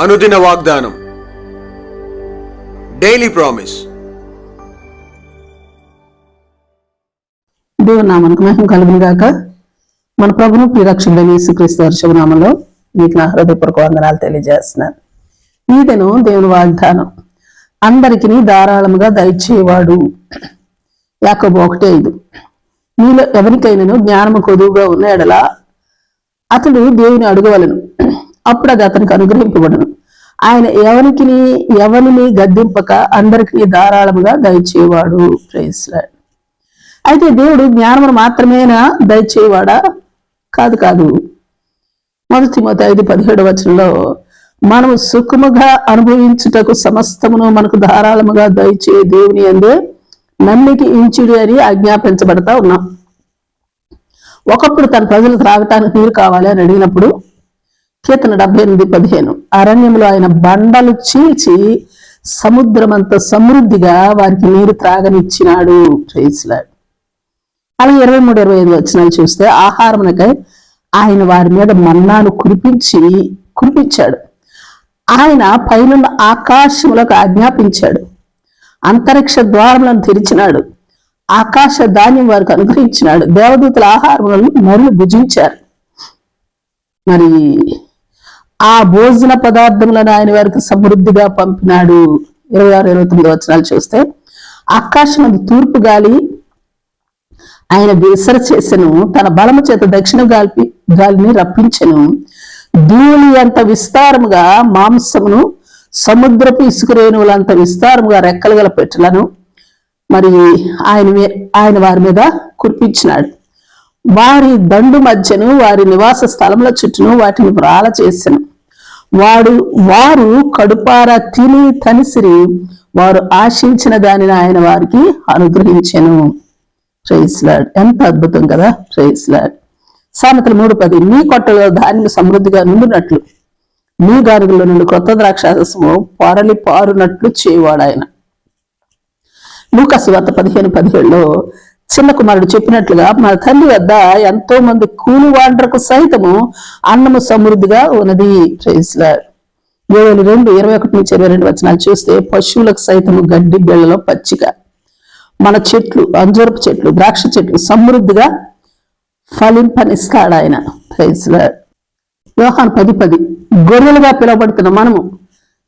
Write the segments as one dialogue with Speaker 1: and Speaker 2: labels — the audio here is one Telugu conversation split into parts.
Speaker 1: అనుదిన వాగ్దానం. డైలీ ప్రామిస్
Speaker 2: దేవుని నామానికి మహిమ కలుగును గాక. మన ప్రభును ప్రియరక్షకుడైన యేసుక్రీస్తు వారి శుభనామంలో మీకు నా హృదయపూర్వక వందనాలు తెలియజేస్తున్నాను. ఈదను దేవుని వాగ్దానం. అందరికీ ధారాళముగా దయచేవాడు. యాకబు ఒకటి ఐదు. మీలో ఎవరికైనాను జ్ఞానము కొదువుగా ఉన్న ఎడలా అతడు దేవుని అడగవలను అప్పుడు అది అతనికి అనుగ్రహింపబడను. ఆయన ఎవరికి ఎవరిని గద్దింపక అందరికి ధారాళముగా దయచేవాడు. అయితే దేవుడు జ్ఞానమును మాత్రమేనా దయచేవాడా? కాదు కాదు. మొదటి మొదటి ఐదు పదిహేడు వచనంలో మనము సుఖముగా అనుభవించుటకు సమస్తమును మనకు ధారాళముగా దయచే దేవుని అందే నమ్మికి ఇంచుడు అని ఆజ్ఞాపించబడతా ఉన్నాం. ఒకప్పుడు తన ప్రజలు త్రాగటానికి నీరు కావాలి అని అడిగినప్పుడు కీర్తన డెబ్బై ఎనిమిది పదిహేను. అరణ్యంలో ఆయన బండలు చీల్చి సముద్రమంత సమృద్ధిగా వారికి నీరు త్రాగనిచ్చినాడు. ప్రైజ్లాడ్ అలాగే ఇరవై మూడు ఇరవై ఐదు వచ్చినాలు చూస్తే ఆహారమునకై ఆయన వారి మీద మన్నాను కురిపించి కురిపించాడు. ఆయన పైనున్న ఆకాశములకు ఆజ్ఞాపించాడు. అంతరిక్ష ద్వారములను తెరిచినాడు. ఆకాశ ధాన్యం వారికి అనుగ్రహించినాడు. దేవదూతల ఆహారములను మరులు భుజించారు. మరి ఆ భోజన పదార్థములను ఆయన వారికి సమృద్ధిగా పంపినాడు. ఇరవై ఆరు ఇరవై తొమ్మిది వచనాలు చూస్తే ఆకాశం తూర్పు గాలి ఆయన విసర చేసెను తన బలము చేత దక్షిణ గాలి గాలిని రప్పించెను. ధూళి అంత విస్తారముగా మాంసమును సముద్రపు ఇసుకరేణువులంత విస్తారముగా రెక్కలు గల పెట్టలను మరి ఆయన ఆయన వారి మీద కురిపించినాడు. వారి దండు మధ్యను వారి నివాస స్థలముల చుట్టూను వాటిని వ్రాల చేశాను వాడు వారు కడుపారా తిని తనిసిరి వారు ఆశించిన దానిని ఆయన వారికి అనుగ్రహించెను. ప్రైస్లాడ్ ఎంత అద్భుతం కదా? ప్రైజ్ లాడ్ సామెతలు మూడు పది మీ కొట్టలో ధాన్యం సమృద్ధిగా నుండినట్లు మీ గారుగులో నుండి కొత్త ద్రాక్షారసము పొరలి పారునట్లు చేయవాడు ఆయన. లూకాసు వార్త పదిహేను పదిహేడులో చిన్న కుమారుడు చెప్పినట్లుగా మన తల్లి వద్ద ఎంతో మంది కూలి వాండ్రకు సైతము అన్నము సమృద్ధిగా ఉన్నది. ప్రైజ్ ఏడు రెండు ఇరవై ఒకటి నుంచి ఇరవై రెండు వచనాలు చూస్తే పశువులకు సైతము గడ్డి బిళ్ళలో పచ్చిక మన చెట్లు అంజూరపు చెట్లు ద్రాక్ష చెట్లు సమృద్ధిగా ఫలింపనిస్తాడు ఆయన. Praise lord. పది పది గొర్రెలుగా పిలువబడుతున్న మనము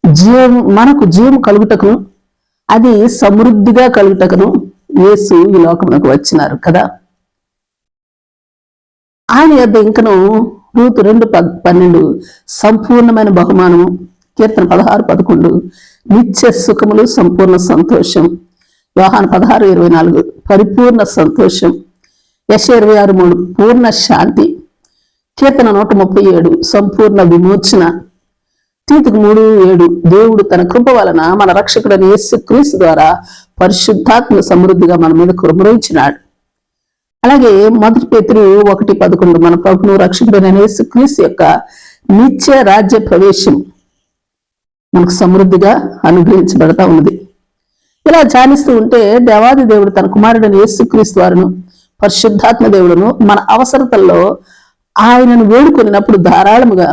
Speaker 2: జీవం మనకు జీవం కలుగుటకును అది సమృద్ధిగా కలుగుటకును యేసు ఈ లోకమునకు వచ్చినారు కదా? ఆయన యొక్క ఇంకను రూతు రెండు పన్నెండు సంపూర్ణమైన బహుమానము కీర్తన పదహారు పదకొండు నిత్య సుఖములు సంపూర్ణ సంతోషం. వ్యవహాన పదహారు ఇరవై నాలుగు పరిపూర్ణ సంతోషం. యశ ఇరవై ఆరు మూడు పూర్ణ శాంతి. కీర్తన నూట ముప్పై ఏడు సంపూర్ణ విమోచన. తీతుకు మూడు ఏడు. దేవుడు తన కృప వలన మన రక్షకుడని యేసు క్రీస్తు ద్వారా పరిశుద్ధాత్మ సమృద్ధిగా మన మీద కురుమరించినాడు అలాగే మొదటి పేతురు ఒకటి పదకొండు మన ప్రభును రక్షకుడైన యేసు క్రీస్తు యొక్క నిత్య రాజ్య ప్రవేశం మనకు సమృద్ధిగా అనుగ్రహించబడతా ఉన్నది. ఇలా ధ్యానిస్తూ ఉంటే దేవాది దేవుడు తన కుమారుడైన యేసుక్రీస్తు వారును పరిశుద్ధాత్మ దేవుడును మన అవసరతల్లో ఆయనను వేడుకొనినప్పుడు ధారాళముగా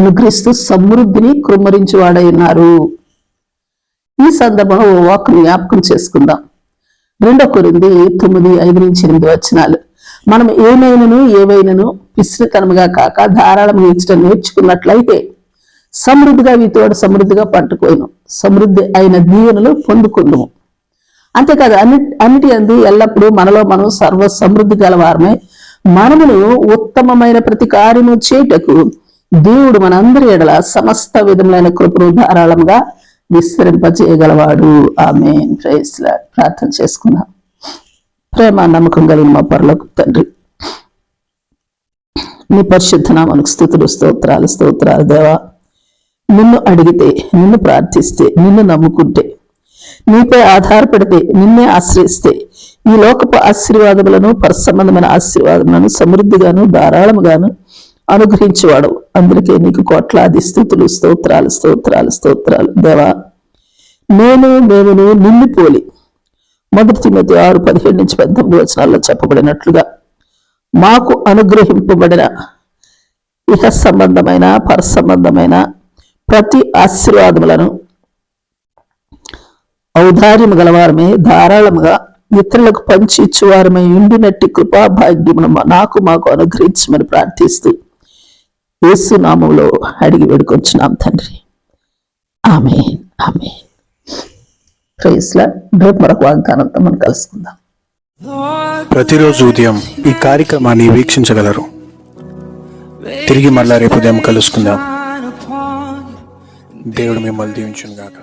Speaker 2: అనుగ్రహిస్తూ సమృద్ధిని కృమ్మరించువాడై ఉన్నారు. ఈ సందర్భంలో ఓ వాక్ జ్ఞాపకం చేసుకుందాం. రెండో కొరింది తొమ్మిది ఐదు నుంచి ఎనిమిది వచనాలు. మనం ఏమైనను ఏవైనను పిసిరితనముగా కాక ధారాళంగా ఇచ్చడం నేర్చుకున్నట్లయితే సమృద్ధిగా వీతోడు సమృద్ధిగా పట్టుకోను సమృద్ధి అయిన దీవెనలు పొందుకుందుము. అంతేకాదు అన్ని అన్నిటి అంది ఎల్లప్పుడూ మనలో మనం సర్వ సమృద్ధి గలవారమే. మనమును ఉత్తమమైన ప్రతి కార్యము చేయుటకు దేవుడు మనందరి ఎడల సమస్త విధములైన కృపను ధారాళంగా విస్తరింపజేయగలవాడు. ఆమె ప్రార్థన చేసుకుందాం. ప్రేమ నమ్మకం కలిగిన మా పరలోకి తండ్రి నీ పరిశుద్ధ నామనికి స్థుతులు స్తోత్రాలు స్తోత్రాలు దేవా. నిన్ను అడిగితే నిన్ను ప్రార్థిస్తే నిన్ను నమ్ముకుంటే నీపై ఆధారపడితే నిన్నే ఆశ్రయిస్తే ఈ లోకపు ఆశీర్వాదములను పరసంబంధమైన ఆశీర్వాదములను సమృద్ధిగాను ధారాళముగాను అనుగ్రహించేవాడు అందుకే నీకు కోట్లాది స్థుతులు స్తోత్రాలు స్తోత్రాలు స్తోత్రాలు. దేవా నేను మేమును నిన్ను పోలి మొదటి తిమ్మతి ఆరు పదిహేడు నుంచి పద్దెనిమిది వచనాల్లో చెప్పబడినట్లుగా మాకు అనుగ్రహింపబడిన ఇహ సంబంధమైన పర సంబంధమైన ప్రతి ఆశీర్వాదములను ఔదార్యము గలవారమే ధారాళముగా ఇతరులకు పంచి ఇచ్చువారమై ఉండినట్టి కృపా భాగ్యమును నాకు మాకు అనుగ్రహించమని ప్రార్థిస్తూ యేసు నామంలో అడిగి వేడుకొచ్చున్నాం తండ్రి. ఆమె ఆమె ప్రైస్లా రేపు మరొక వాగ్దానంతో మనం కలుసుకుందాం.
Speaker 1: ప్రతిరోజు ఉదయం ఈ కార్యక్రమాన్ని వీక్షించగలరు. తిరిగి మళ్ళా రేపు ఉదయం కలుసుకుందాం. దేవుడు మిమ్మల్ని దీవించును గాక